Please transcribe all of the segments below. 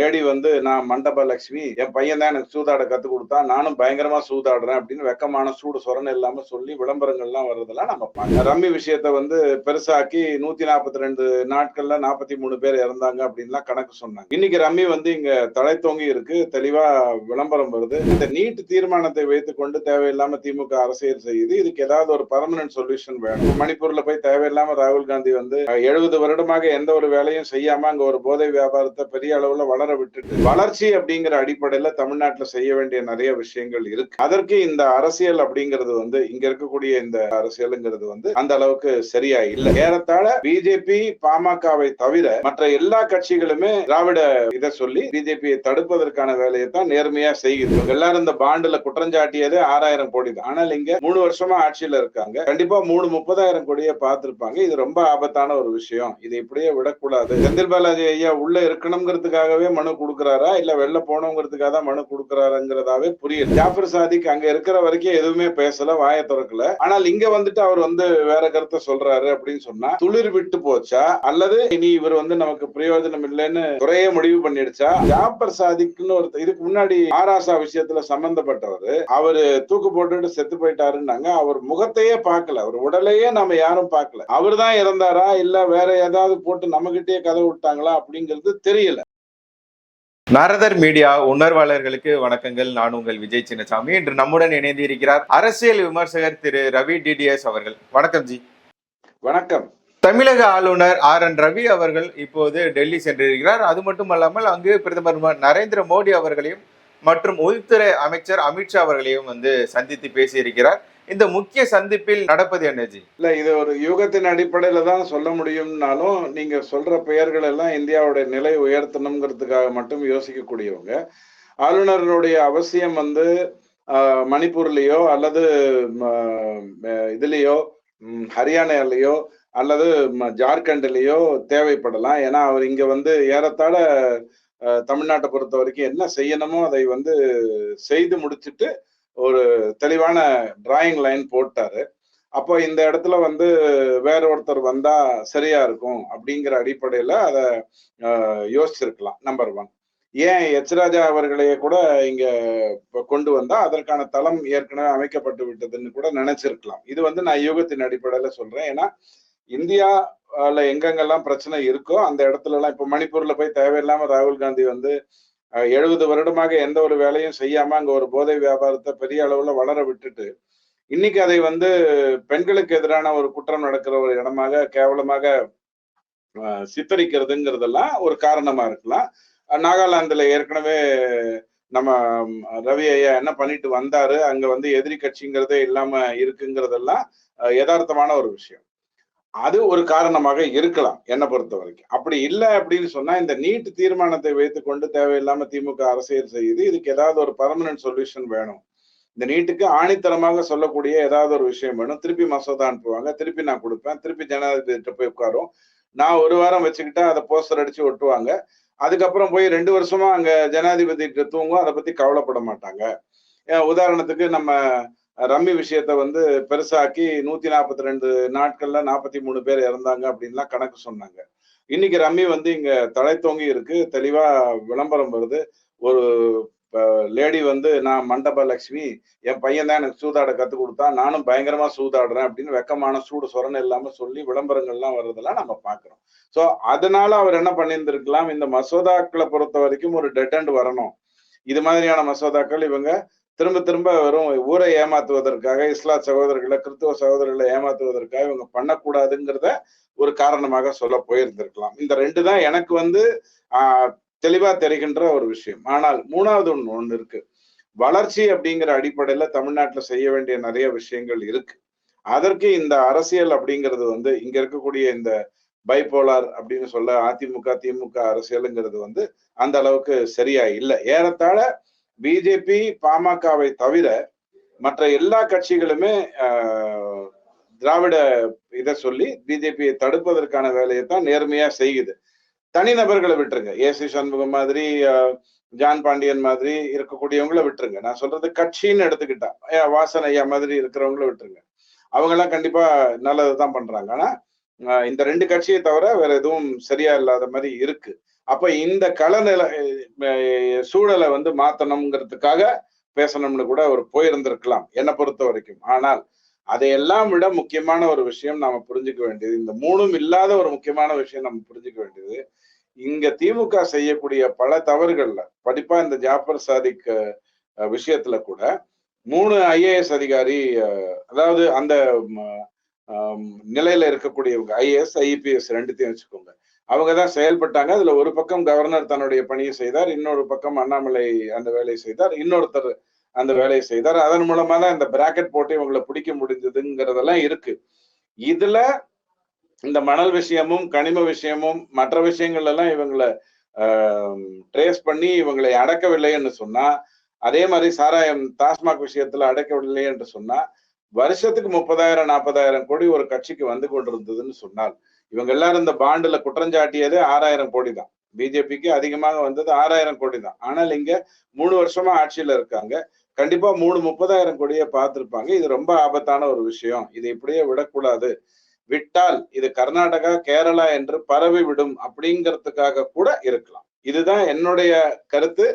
Lady வந்து நான் மண்டப லட்சுமி என் பையன் தான் எனக்கு சூதாட கத்து கொடுத்தா நானும் பயங்கரமா சூதாடுறேன் அப்படின்னு வெக்கமான சூடு சொரணை இல்லாம சொல்லி விளம்பரங்கள்லாம் வர்றதெல்லாம் நம்ம பார்க்கலாம் ரம்மி விஷயத்த வந்து பெருசாக்கி நூத்தி நாற்பத்தி ரெண்டு நாட்கள்ல நாற்பத்தி மூணு பேர் இறந்தாங்க அப்படின்லாம் கணக்கு சொன்னாங்க. இன்னைக்கு ரம்மி வந்து இங்க தலை தொங்கி இருக்கு. தெளிவா விளம்பரம் வருது. இந்த நீட் தீர்மானத்தை வைத்துக் கொண்டு தேவையில்லாம திமுக அரசியல் செய்யுது. இதுக்கு ஏதாவது ஒரு பர்மனன்ட் சொல்யூஷன் வேணும். மணிப்பூர்ல போய் தேவையில்லாம ராகுல் காந்தி வந்து எழுபது வருடமாக எந்த ஒரு வேலையும் செய்யாம அங்க ஒரு போதை வியாபாரத்தை பெரிய அளவுல வளர விட்டுட்டு வளர்ச்சி அப்படிங்கிற அடிப்படையில தமிழ்நாட்டுல செய்ய வேண்டிய நிறைய விஷயங்கள் இருக்கு. அதற்கு இந்த அரசியல் அப்படிங்கிறது வந்து இங்க இருக்கக்கூடிய இந்த அரசியலுங்கிறது வந்து அந்த அளவுக்கு சரியா இல்ல. ஏறத்தாழ பிஜேபி பாமகவை தவிர மற்ற எல்லா கட்சிகளுமே திராவிட இதை சொல்லி பிஜேபியை தடுப்பதற்கான வேலையை தான் நேர்மையா செய்யுது. எல்லாரும் இந்த பாண்டுல குற்றஞ்சாட்டியது ஆறாயிரம் கோடி தான். ஆனால் இங்க மூணு வருஷமா ஆட்சியில இருக்காங்க. கண்டிப்பா மூணு முப்பதாயிரம் கோடியை பார்த்திருப்பாங்க. இது ரொம்ப ஆபத்தான ஒரு விஷயம். இது இப்படியே விடக்கூடாது. செந்தில் பாலாஜி ஐயா உள்ள இருக்கணுங்கிறதுக்காகவே மனு கொடுக்குறாரா? இல்ல வெளில போனவங்கிறதுக்காக தான் மனு கொடுக்குறாருங்கிறதாவே புரியல. ஜாஃபர் சாதிக் அங்க இருக்கிற வரைக்கும் எதுவுமே பேசல வாயை திறக்கல. ஆனால் இங்க வந்துட்டு அவர் வந்து வேற கருத்தை சொல்றாரு அப்படின்னு சொன்னா துளிர் விட்டு போச்சா? அல்லது இனி இவர் வந்து நமக்கு பிரயோஜனம் இல்லைன்னு குறைய முடிவு பண்ணிடுச்சா? ஜாஃபர் சாதிக்னு ஒரு இதுக்கு முன்னாடி ஆராசா விஷயத்துல சம்பந்தப்பட்டவர் அவரு தூக்கு போட்டுட்டு செத்து போயிட்டாருன்னாங்க. அவர் முகத்தையே பார்க்கல. அவர் உடலையே நம்ம யாரும் பார்க்கல. அவர் தான் இறந்தாரா? இல்ல வேற ஏதாவது போட்டு நம்மகிட்டயே கதை விட்டாங்களா அப்படிங்கிறது தெரியல. நாரதர் மீடியா உணர்வாளர்களுக்கு வணக்கங்கள். நான் உங்கள் விஜய் சின்னசாமி. இன்று நம்முடன் இணைந்து இருக்கிறார் அரசியல் விமர்சகர் திரு ரவி டிடிஎஸ் அவர்கள். வணக்கம் ஜி. வணக்கம். தமிழக ஆளுநர் ஆர் என் ரவி அவர்கள் இப்போது டெல்லி சென்றிருக்கிறார். அது மட்டுமல்லாமல் அங்கு பிரதமர் நரேந்திர மோடி அவர்களையும் மற்றும் உள்துறை அமைச்சர் அமித்ஷா அவர்களையும் வந்து சந்தித்து பேசியிருக்கிறார். இந்த முக்கிய சந்திப்பில் நடப்பது என்னஜி இல்ல இது ஒரு யுகத்தின் அடிப்படையில தான் சொல்ல முடியும்னாலும் நீங்க சொல்ற பெயர்கள் எல்லாம் இந்தியாவுடைய நிலை உயர்த்தணுங்கிறதுக்காக மட்டும் யோசிக்கக்கூடியவங்க. ஆளுநருடைய அவசியம் வந்து ஆஹ், மணிப்பூர்லயோ அல்லது ம, ம, இதுலயோ அல்லது ம, தேவைப்படலாம். ஏன்னா அவர் இங்க வந்து ஏறத்தாழ தமிழ்நாட்டை பொறுத்த வரைக்கும் என்ன செய்யணுமோ அதை வந்து செய்து முடிச்சிட்டு ஒரு தெளிவான டிராயிங் லைன் போட்டாரு. அப்போ இந்த இடத்துல வந்து வேற ஒருத்தர் வந்தா சரியா இருக்கும் அப்படிங்கிற அடிப்படையில அதை யோசிச்சிருக்கலாம் நம்பர் ஒன் ஏன் எச் ராஜா அவர்களையே கூட இங்க கொண்டு வந்தா அதற்கான தளம் ஏற்கனவே அமைக்கப்பட்டு விட்டதுன்னு கூட நினைச்சிருக்கலாம். இது வந்து நான் யூகத்தின் அடிப்படையில சொல்றேன். ஏன்னா இந்தியால எங்கெங்கெல்லாம் பிரச்சனை இருக்கோ அந்த இடத்துல எல்லாம் இப்ப மணிப்பூர்ல போய் தேவையில்லாம ராகுல் காந்தி வந்து எழுபது வருடமாக எந்த ஒரு வேலையும் செய்யாம அங்க ஒரு போதை வியாபாரத்தை பெரிய அளவுல வளர விட்டுட்டு இன்னைக்கு அதை வந்து பெண்களுக்கு எதிரான ஒரு குற்றம் நடக்கிற ஒரு இடமாக கேவலமாக சித்தரிக்கிறதுங்கிறதெல்லாம் ஒரு காரணமா இருக்கலாம். நாகாலாந்துல ஏற்கனவே நம்ம ரவி ஐயா என்ன பண்ணிட்டு வந்தாரு அங்க வந்து எதிரி கட்சிங்கிறதே இல்லாம இருக்குங்கிறதெல்லாம் யதார்த்தமான ஒரு விஷயம். அது ஒரு காரணமாக இருக்கலாம் என்னை பொறுத்த வரைக்கும். அப்படி இல்லை அப்படின்னு சொன்னா இந்த நீட் தீர்மானத்தை வைத்துக்கொண்டு தேவையில்லாம திமுக அரசியல் செய்யுது இதுக்கு ஏதாவது ஒரு பர்மனன்ட் சொல்யூஷன் வேணும். இந்த நீட்டுக்கு ஆணித்தரமாக சொல்லக்கூடிய ஏதாவது ஒரு விஷயம் வேணும். திருப்பி மசோதா அனுப்புவாங்க திருப்பி நான் கொடுப்பேன். திருப்பி ஜனாதிபதிட்ட போய் உட்காரும் நான் ஒரு வாரம் வச்சுக்கிட்டா அதை போஸ்டர் அடிச்சு ஒட்டுவாங்க. அதுக்கப்புறம் போய் ரெண்டு வருஷமா அங்க ஜனாதிபதி தூங்கும். அதை பத்தி கவலைப்பட மாட்டாங்க. உதாரணத்துக்கு நம்ம ரம்மி விஷயத்த வந்து பெருசாக்கி நூத்தி நாற்பத்தி ரெண்டு நாட்கள்ல நாற்பத்தி மூணு பேர் இறந்தாங்க அப்படின்லாம் கணக்கு சொன்னாங்க. இன்னைக்கு ரம்மி வந்து இங்க தலை தொங்கி இருக்கு. தெளிவா விளம்பரம் வருது. ஒரு லேடி வந்து நான் மண்டப லட்சுமி என் பையன் தான் எனக்கு சூதாட கத்து கொடுத்தா நானும் பயங்கரமா சூதாடுறேன் அப்படின்னு வெக்கமான சூடு சொரணை இல்லாம சொல்லி விளம்பரங்கள்லாம் வர்றதெல்லாம் நம்ம பாக்குறோம். சோ அதனால அவர் என்ன பண்ணியிருந்திருக்கலாம்? இந்த மசோதாக்களை பொறுத்த வரைக்கும் ஒரு டெட் அண்ட் வரணும். இது மாதிரியான மசோதாக்கள் இவங்க திரும்ப திரும்ப வெறும் ஊரை ஏமாத்துவதற்காக இஸ்லாம் சகோதரர்களை கிறிஸ்துவ சகோதரர்களை ஏமாத்துவதற்காக இவங்க பண்ணக்கூடாதுங்கிறத ஒரு காரணமாக சொல்ல போயிருந்திருக்கலாம். இந்த ரெண்டு தான் எனக்கு வந்து ஆஹ் தெளிவா தெரிகின்ற ஒரு விஷயம். ஆனால் மூணாவது ஒன்று ஒன்று இருக்கு. வளர்ச்சி அப்படிங்கிற அடிப்படையில தமிழ்நாட்டுல செய்ய வேண்டிய நிறைய விஷயங்கள் இருக்கு. அதற்கு இந்த அரசியல் அப்படிங்கிறது வந்து இங்க இருக்கக்கூடிய இந்த பைபோலார் அப்படின்னு சொல்ல அதிமுக திமுக அரசியலுங்கிறது வந்து அந்த அளவுக்கு சரியா இல்லை. ஏறத்தாழ பிஜேபி பாமகவை தவிர மற்ற எல்லா கட்சிகளுமே ஆஹ், திராவிட இதை சொல்லி பிஜேபியை தடுப்பதற்கான வேலையை தான் நேர்மையா செய்யுது. தனிநபர்களை விட்டுருங்க. ஏசி சண்முகம் மாதிரி ஜான் பாண்டியன் மாதிரி இருக்கக்கூடியவங்கள விட்டுருங்க. நான் சொல்றது கட்சின்னு எடுத்துக்கிட்டா. வாசன் ஐயா மாதிரி இருக்கிறவங்கள விட்டுருங்க. அவங்க எல்லாம் கண்டிப்பா நல்லதுதான் பண்றாங்க. ஆனா இந்த ரெண்டு கட்சியை தவிர வேற எதுவும் சரியா இல்லாத மாதிரி இருக்கு. அப்ப இந்த கலநில சூழலை வந்து மாத்தணுங்கிறதுக்காக பேசணும்னு கூட அவர் போயிருந்திருக்கலாம் என்னை பொறுத்த வரைக்கும். ஆனால் அதையெல்லாம் விட முக்கியமான ஒரு விஷயம் நாம புரிஞ்சுக்க வேண்டியது இந்த மூணும் இல்லாத ஒரு முக்கியமான விஷயம் நம்ம புரிஞ்சுக்க வேண்டியது இங்க திமுக செய்யக்கூடிய பல தவறுகள்ல படிப்பா இந்த ஜாஃபர் சாதிக் விஷயத்துல கூட மூணு ஐஏஎஸ் அதிகாரி அதாவது அந்த நிலையில இருக்கக்கூடியவங்க ஐஏஎஸ் ஐபிஎஸ் ரெண்டுத்தையும் வச்சுக்கோங்க. அவங்க தான் செயல்பட்டாங்க. அதுல ஒரு பக்கம் கவர்னர் தன்னுடைய பணியை செய்தார். இன்னொரு பக்கம் அண்ணாமலை அந்த வேலையை செய்தார். இன்னொருத்தர் அந்த வேலையை செய்தார். அதன் மூலமா தான் இந்த பிராக்கெட் போட்டு இவங்களை பிடிக்க முடிஞ்சதுங்கிறதெல்லாம் இருக்கு. இதுல இந்த மணல் விஷயமும் கனிம விஷயமும் மற்ற விஷயங்கள் எல்லாம் இவங்களை ட்ரேஸ் பண்ணி இவங்களை அடக்கவில்லைன்னு சொன்னா அதே மாதிரி சாராயம் டாஸ்மாக் விஷயத்துல அடக்கவில்லை என்று சொன்னா வருஷத்துக்கு முப்பதாயிரம் நாற்பதாயிரம் கோடி ஒரு கட்சிக்கு வந்து கொண்டிருந்ததுன்னு சொன்னால் இவங்க எல்லாரும் இந்த பாண்டுல குற்றஞ்சாட்டியது ஆறாயிரம் கோடி தான். பிஜேபிக்கு அதிகமாக வந்தது ஆறாயிரம் கோடி தான். ஆனால் இங்க மூணு வருஷமா ஆட்சியில இருக்காங்க. கண்டிப்பா மூணு முப்பதாயிரம் கோடியை பார்த்திருப்பாங்க. இது ரொம்ப ஆபத்தான ஒரு விஷயம். இதை இப்படியே விடக்கூடாது. விட்டால் இது கர்நாடகா கேரளா என்று பரவி விடும் அப்படிங்கிறதுக்காக கூட இருக்கலாம். இதுதான் என்னுடைய கருத்து.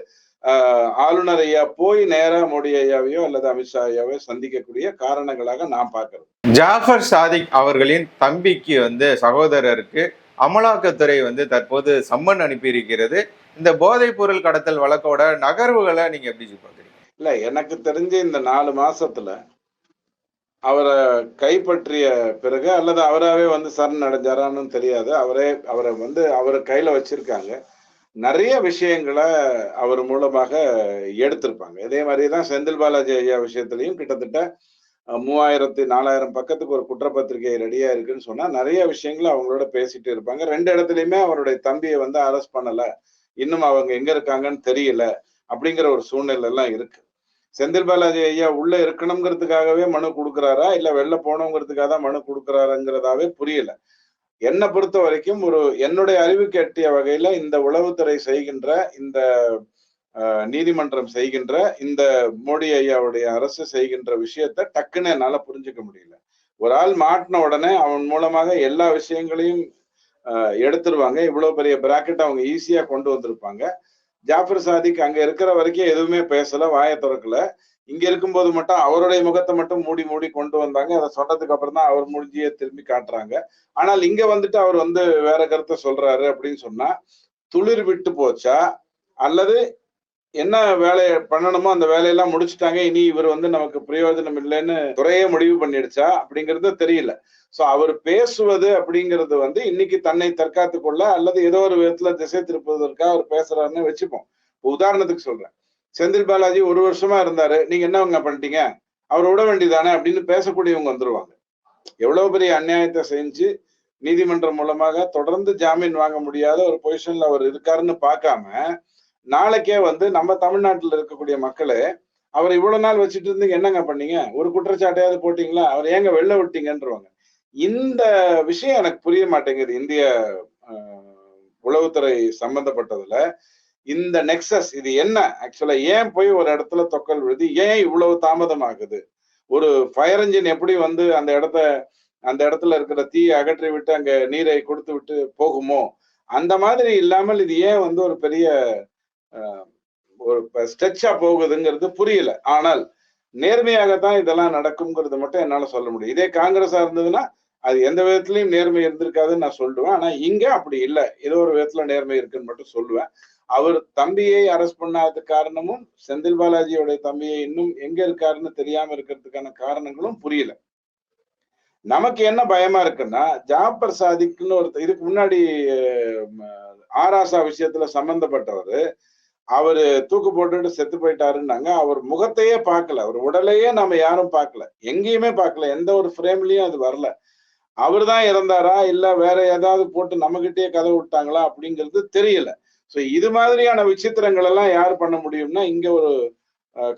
ஆளுநர் ஐயா போய் நேரா மோடி ஐயாவையோ அல்லது அமித்ஷா ஐயாவையோ சந்திக்கக்கூடிய காரணங்களாக நான் பார்க்கிறேன் ஜாஃபர் சாதிக் அவர்களின் தம்பிக்கு வந்து சகோதரருக்கு அமலாக்கத்துறை வந்து தற்போது சம்மன் அனுப்பியிருக்கிறது. இந்த போதைப் பொருள் கடத்தல் வழக்கோட நகர்வுகளை நீங்க எப்படி பாக்குறீங்க இல்ல எனக்கு தெரிஞ்சு இந்த நாலு மாசத்துல அவரை கைப்பற்றிய பிறகு அல்லது அவராவே வந்து சரண் அடைஞ்சாரான்னு தெரியாது. அவரே அவரை வந்து அவரை கையில வச்சிருக்காங்க. நிறைய விஷயங்களை அவர் மூலமாக எடுத்திருப்பாங்க. இதே மாதிரி தான் செந்தில் பாலாஜி ஐயா விஷயத்திலையும் கிட்டத்தட்ட மூவாயிரத்து மூவாயிரத்தி நாலாயிரம் பக்கத்துக்கு ஒரு குற்றப்பத்திரிகை ரெடியா இருக்குன்னு சொன்னா நிறைய விஷயங்களை அவங்களோட பேசிட்டு இருப்பாங்க. ரெண்டு இடத்துலயுமே அவருடைய தம்பியை வந்து அரெஸ்ட் பண்ணல. இன்னும் அவங்க எங்க இருக்காங்கன்னு தெரியல அப்படிங்கிற ஒரு சூழ்நிலை எல்லாம் இருக்கு. செந்தில் பாலாஜி ஐயா உள்ள இருக்கணுங்கிறதுக்காகவே மனு கொடுக்குறாரா? இல்ல வெளில போனோங்கிறதுக்காக தான் மனு கொடுக்குறாருங்கிறதாவே புரியல. என்னை பொறுத்த வரைக்கும் ஒரு என்னுடைய அறிவுக்கு எட்டிய வகையில இந்த உளவுத்துறை செய்கின்ற இந்த நீதிமன்றம் செய்கின்ற இந்த மோடி ஐயாவுடைய அரசு செய்கின்ற விஷயத்த டக்குன்னு என்னால புரிஞ்சுக்க முடியல. ஒரு ஆள் மாட்டின உடனே அவன் மூலமாக எல்லா விஷயங்களையும் அஹ், எடுத்துருவாங்க. இவ்வளவு பெரிய பிராக்கெட் அவங்க ஈஸியா கொண்டு வந்திருப்பாங்க. ஜாஃபர் சாதிக் அங்க இருக்கிற வரைக்கும் எதுவுமே பேசல வாயை திறக்கல. இங்க இருக்கும்போது மட்டும் அவருடைய முகத்தை மட்டும் மூடி மூடி கொண்டு வந்தாங்க. அதை சொன்னதுக்கு அப்புறம் தான் அவர் முடிஞ்சியே திரும்பி காட்டுறாங்க. ஆனால் இங்க வந்துட்டு அவர் வந்து வேற கருத்தை சொல்றாரு அப்படின்னு சொன்னா துளிர் விட்டு போச்சா? அல்லது என்ன வேலையை பண்ணணுமோ அந்த வேலையெல்லாம் முடிச்சுட்டாங்க. இனி இவர் வந்து நமக்கு பிரயோஜனம் இல்லைன்னு துறையே முடிவு பண்ணிடுச்சா? அப்படிங்கிறது தெரியல. சோ அவர் பேசுவது அப்படிங்கிறது வந்து இன்னைக்கு தன்னை தற்காத்து கொள்ள அல்லது ஏதோ ஒரு விதத்துல திசை திருப்புவதற்காக அவர் பேசுறாருன்னு வச்சுப்போம். உதாரணத்துக்கு சொல்றேன். செந்தில் பாலாஜி ஒரு வருஷமா இருந்தாரு. நீங்க என்னவங்க பண்ணிட்டீங்க? அவர் விட வேண்டியதானே அப்படின்னு பேசக்கூடியவங்க வந்துருவாங்க. எவ்வளவு பெரிய அநியாயத்தை செஞ்சு நீதிமன்றம் மூலமாக தொடர்ந்து ஜாமீன் வாங்க முடியாத ஒரு பொசிஷன்ல அவர் இருக்காருன்னு பார்க்காம நாளைக்கே வந்து நம்ம தமிழ்நாட்டுல இருக்கக்கூடிய மக்களே அவர் இவ்வளவு நாள் வச்சுட்டு இருந்தீங்க என்னங்க பண்ணீங்க? ஒரு குற்றச்சாட்டையாவது போட்டீங்களா? அவர் ஏங்க வெளில விட்டீங்கன்றவாங்க. இந்த விஷயம் எனக்கு புரிய மாட்டேங்குது. இந்திய உளவுத்துறை சம்பந்தப்பட்டதுல. இந்த நெக்ஸஸ் இது என்ன? ஆக்சுவலா ஏன் போய் ஒரு இடத்துல தொக்கல் விழுது? ஏன் இவ்வளவு தாமதம் ஆகுது ஒரு ஃபயர் இன்ஜின் எப்படி வந்து அந்த இடத்த அந்த இடத்துல இருக்கிற தீயை அகற்றி விட்டு அங்க நீரை கொடுத்து விட்டு போகுமோ? அந்த மாதிரி இல்லாமல் இது ஏன் வந்து ஒரு பெரிய ஒரு ஸ்ட்ரெச்சா போகுதுங்கிறது புரியல. ஆனால் நேர்மையாகத்தான் இதெல்லாம் நடக்குங்கிறது மட்டும் என்னால சொல்ல முடியும். இதே காங்கிரஸா இருந்ததுன்னா அது எந்த விதத்துலயும் நேர்மை இருந்திருக்காதுன்னு நான் சொல்லுவேன். ஆனா இங்க அப்படி இல்லை. ஏதோ ஒரு விதத்துல நேர்மை இருக்குன்னு மட்டும் சொல்லுவேன். அவர் தம்பியை அரெஸ்ட் பண்ணாத காரணமும் செந்தில் பாலாஜியோட தம்பியை இன்னும் எங்க இருக்காருன்னு தெரியாம இருக்கிறதுக்கான காரணங்களும் புரியல. நமக்கு என்ன பயமா இருக்குன்னா ஜாபர் சாதிக்குன்னு ஒரு இதுக்கு முன்னாடி ஆராசா விஷயத்துல சம்பந்தப்பட்டவர் அவரு தூக்கு போட்டுட்டு செத்து போயிட்டாருன்னாங்க. அவர் முகத்தையே பார்க்கல. அவர் உடலையே நாம யாரும் பார்க்கல. எங்கேயுமே பார்க்கல. எந்த ஒரு ஃப்ரேம்லயும் அது வரல. அவர் தான் இறந்தாரா? இல்ல வேற ஏதாவது போட்டு நம்மகிட்டயே கதை விட்டாங்களா? அப்படிங்கிறது தெரியல. சோ இது மாதிரியான விசித்திரங்கள் எல்லாம் யார் பண்ண முடியும்னா இங்க ஒரு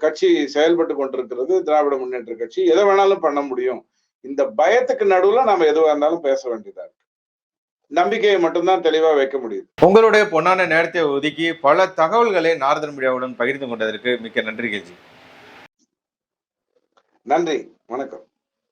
கட்சி செயல்பட்டு கொண்டிருக்கிறது திராவிட முன்னேற்ற கட்சி. எதை வேணாலும் பண்ண முடியும். இந்த பயத்துக்கு நடுவுல நாம எதுவா இருந்தாலும் பேச வேண்டியதா இருக்கு. நம்பிக்கையை மட்டும்தான் தெளிவா வைக்க முடியுது. உங்களுடைய பொன்னான நேரத்தை ஒதுக்கி பல தகவல்களை நாரதன் மீடியாவுடன் பகிர்ந்து கொண்டதற்கு மிக்க நன்றி கேஜி. நன்றி. வணக்கம்.